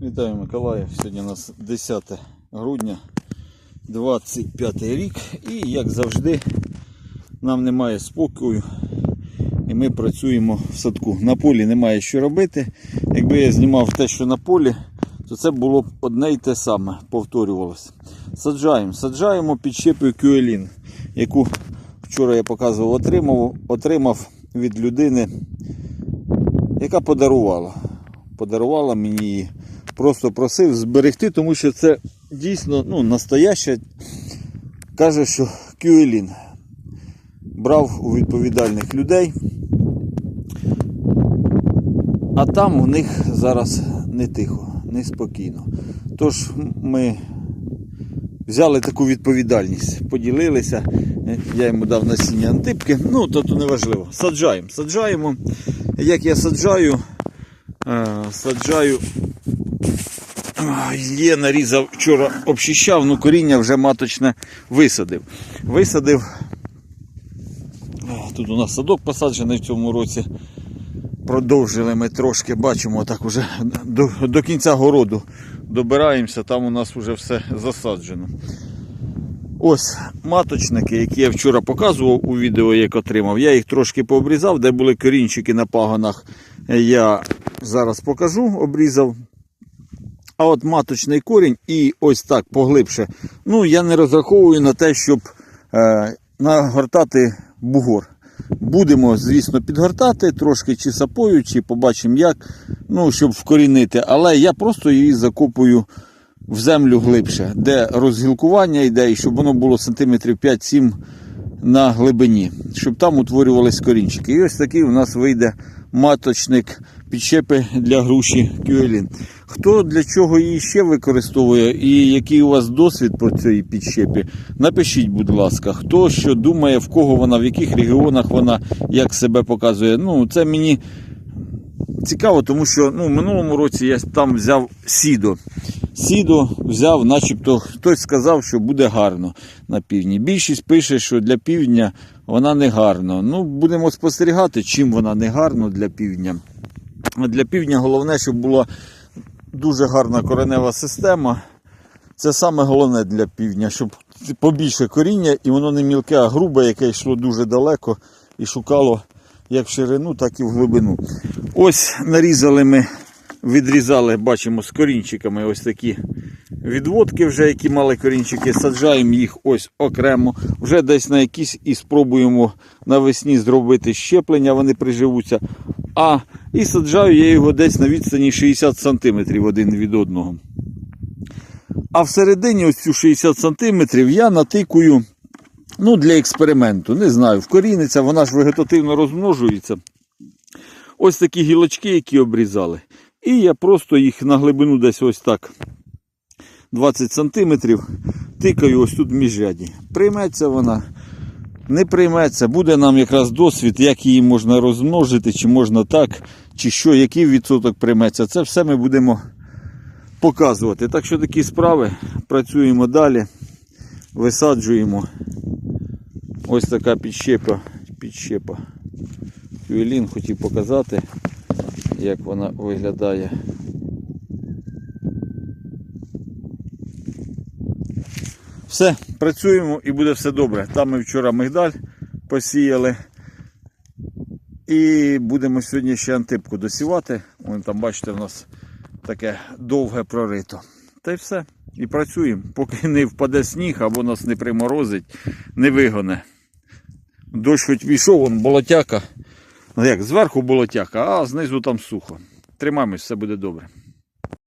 Вітаю Миколаїв. Сьогодні у нас 10 грудня 25 рік. І як завжди, нам немає спокою. І ми працюємо в садку. На полі немає що робити. Якби я знімав те, що на полі, то це було б одне й те саме, повторювалося. Саджаємо, саджаємо підщепою кюелін, яку вчора я показував, отримав, отримав від людини, яка подарувала. Подарувала мені її. Просто просив зберегти, тому що це дійсно ну, настояще. Каже, що кюелін брав у відповідальних людей. А там у них зараз не тихо, не спокійно. Тож ми взяли таку відповідальність, поділилися. Я йому дав насіння антипки. Ну, то, то не важливо. Саджаємо. Саджаємо. Як я саджаю, е, саджаю. Є нарізав вчора обчищав, ну коріння вже маточне висадив. Висадив. Тут у нас садок посаджений в цьому році. Продовжили ми трошки, бачимо, так уже до, до кінця городу добираємося, там у нас вже все засаджено. Ось маточники, які я вчора показував у відео, як отримав. Я їх трошки пообрізав, де були корінчики на пагонах. Я зараз покажу, обрізав. А от маточний корінь і ось так поглибше. Ну, я не розраховую на те, щоб е, нагортати бугор. Будемо, звісно, підгортати трошки чи сапою, чи побачимо як, ну, щоб вкорінити. Але я просто її закопую в землю глибше, де розгілкування йде, і щоб воно було сантиметрів 5-7 на глибині, щоб там утворювались корінчики. І ось такий у нас вийде маточник підщепи для груші кюелін. Хто для чого її ще використовує і який у вас досвід про цієї підщепі, напишіть, будь ласка, хто що думає, в кого вона, в яких регіонах вона як себе показує. Ну, це мені цікаво, тому що ну, в минулому році я там взяв сідо. Сідо взяв, начебто хтось сказав, що буде гарно на півдні. Більшість пише, що для півдня вона не гарна. Ну, будемо спостерігати, чим вона не гарна для півдня. Для півдня головне, щоб була дуже гарна коренева система. Це саме головне для півдня, щоб побільше коріння і воно не мілке, а грубе, яке йшло дуже далеко і шукало як в ширину, так і в глибину. Ось нарізали ми, відрізали, бачимо, з корінчиками ось такі відводки, вже, які мали корінчики. Саджаємо їх ось окремо. Вже десь на якісь і спробуємо навесні зробити щеплення, вони приживуться. А і саджаю я його десь на відстані 60 см один від одного. А всередині ось цю 60 см я натикую ну, для експерименту. Не знаю, вкоріниться, вона ж вегетативно розмножується. Ось такі гілочки, які обрізали. І я просто їх на глибину десь ось так 20 см тикаю ось тут в міжряді. Прийметься вона, не прийметься, буде нам якраз досвід, як її можна розмножити, чи можна так, чи що, який відсоток прийметься. Це все ми будемо показувати. Так що такі справи, працюємо далі, висаджуємо. Ось така підщепа. підщепа. Юелін хотів показати, як вона виглядає. Все, працюємо і буде все добре. Там ми вчора мигдаль посіяли. І будемо сьогодні ще антипку досівати. Вон там, бачите, у нас таке довге прорито. Та й все. І працюємо. Поки не впаде сніг або нас не приморозить, не вигоне. Дощ хоч пішов, вон болотяка. Ну як, зверху болотяка, а знизу там сухо. Тримаємось, все буде добре.